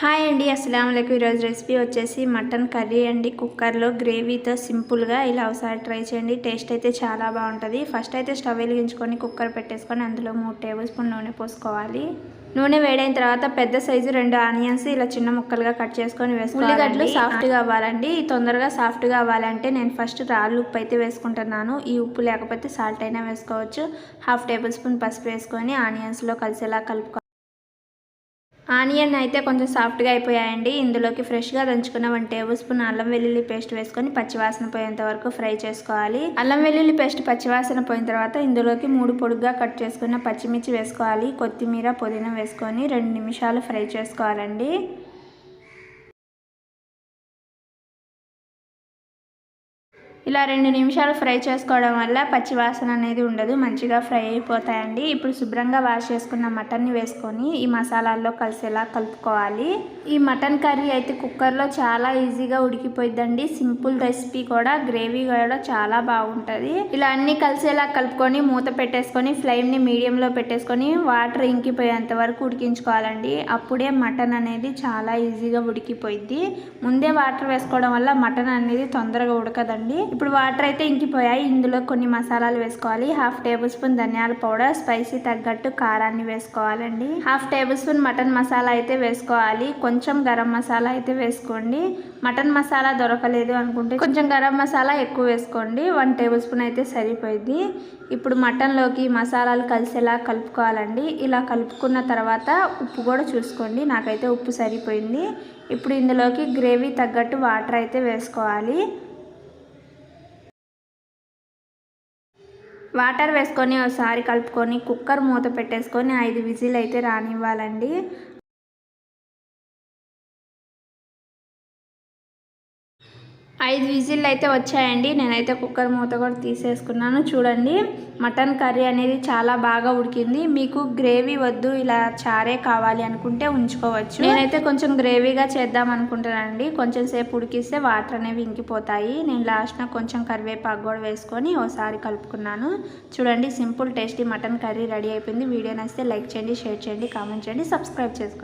Hi అండి అస్సలం అయికు ఈరోజు రెసిపీ వచ్చేసి మటన్ కర్రీ అండి. కుక్కర్లో గ్రేవీతో సింపుల్గా ఇలా ఒకసారి ట్రై చేయండి. టేస్ట్ అయితే చాలా బాగుంటుంది. ఫస్ట్ అయితే స్టవ్ వెలిగించుకొని కుక్కర్ పెట్టేసుకొని అందులో మూడు టేబుల్ స్పూన్ నూనె పోసుకోవాలి. నూనె వేడైన తర్వాత పెద్ద సైజు రెండు ఆనియన్స్ ఇలా చిన్న ముక్కలుగా కట్ చేసుకొని వేసుకోవాలి ఉల్లిగడ్డలు సాఫ్ట్గా అవ్వాలండి. తొందరగా సాఫ్ట్గా అవ్వాలంటే నేను ఫస్ట్ రాళ్ళు ఉప్పు అయితే వేసుకుంటున్నాను. ఈ ఉప్పు లేకపోతే సాల్ట్ అయినా వేసుకోవచ్చు. హాఫ్ టేబుల్ స్పూన్ పసుపు వేసుకొని ఆనియన్స్లో కలిసేలా కలుపుకో ఆనియన్ అయితే కొంచెం సాఫ్ట్గా అయిపోయాయండి. ఇందులోకి ఫ్రెష్గా దంచుకున్న వన్ టేబుల్ స్పూన్ అల్లం వెల్లుల్లి పేస్ట్ వేసుకొని పచ్చివాసన పోయేంత వరకు ఫ్రై చేసుకోవాలి. అల్లం వెల్లుల్లి పేస్ట్ పచ్చివాసన పోయిన తర్వాత ఇందులోకి మూడు పొడుగ్గా కట్ చేసుకున్న పచ్చిమిర్చి వేసుకోవాలి. కొత్తిమీర పుదీనా వేసుకొని రెండు నిమిషాలు ఫ్రై చేసుకోవాలండి. ఇలా రెండు నిమిషాలు ఫ్రై చేసుకోవడం వల్ల పచ్చివాసన అనేది ఉండదు మంచిగా ఫ్రై అయిపోతాయండి. ఇప్పుడు శుభ్రంగా వాష్ చేసుకున్న మటన్ని వేసుకొని ఈ మసాలాల్లో కలిసేలా కలుపుకోవాలి. ఈ మటన్ కర్రీ అయితే కుక్కర్లో చాలా ఈజీగా ఉడికిపోయిద్దండి. సింపుల్ రెసిపీ కూడా గ్రేవీ కూడా చాలా బాగుంటుంది. ఇలా అన్ని కలిసేలా కలుపుకొని మూత పెట్టేసుకొని ఫ్లేమ్ని మీడియంలో పెట్టేసుకొని వాటర్ ఇంకిపోయేంత వరకు ఉడికించుకోవాలండి. అప్పుడే మటన్ అనేది చాలా ఈజీగా ఉడికిపోయిద్ది. ముందే వాటర్ వేసుకోవడం వల్ల మటన్ అనేది తొందరగా ఉడకదండి. ఇప్పుడు వాటర్ అయితే ఇంకిపోయాయి. ఇందులో కొన్ని మసాలాలు వేసుకోవాలి. హాఫ్ టేబుల్ స్పూన్ ధనియాల పౌడర్ స్పైసీ తగ్గట్టు కారాన్ని వేసుకోవాలండి. Half tablespoon mutton masala అయితే వేసుకోవాలి. కొంచెం గరం మసాలా అయితే వేసుకోండి. మటన్ మసాలా దొరకలేదు అనుకుంటే కొంచెం గరం మసాలా ఎక్కువ వేసుకోండి. వన్ టేబుల్ స్పూన్ అయితే సరిపోయింది. ఇప్పుడు మటన్లోకి మసాలాలు కలిసేలా కలుపుకోవాలండి. ఇలా కలుపుకున్న తర్వాత ఉప్పు కూడా చూసుకోండి. నాకైతే ఉప్పు సరిపోయింది. ఇప్పుడు ఇందులోకి గ్రేవీ తగ్గట్టు వాటర్ అయితే వేసుకోవాలి. వాటర్ వేసుకొని ఒకసారి కలుపుకొని కుక్కర్ మూత పెట్టేసుకొని ఐదు విజిల్ అయితే రానివ్వాలండి. ఐదు విజిల్ అయితే వచ్చాయండి. నేనైతే కుక్కర్ మూత కూడా తీసేసుకున్నాను. చూడండి మటన్ కర్రీ అనేది చాలా బాగా ఉడికింది. మీకు గ్రేవీ వద్దు ఇలా చారే కావాలి అనుకుంటే ఉంచుకోవచ్చు. నేనైతే కొంచెం గ్రేవీగా చేద్దాం అనుకుంటానండి కొంచెం సేపు ఉడికిస్తే వాటర్ అనేవి ఇంకిపోతాయి. నేను లాస్ట్న కొంచెం కరివేపాకు కూడా వేసుకొని ఓసారి కలుపుకున్నాను. చూడండి simple tasty mutton curry ready అయిపోయింది. వీడియో నచ్చితే లైక్ చేయండి షేర్ చేయండి కామెంట్ చేయండి సబ్స్క్రైబ్ చేసుకోండి.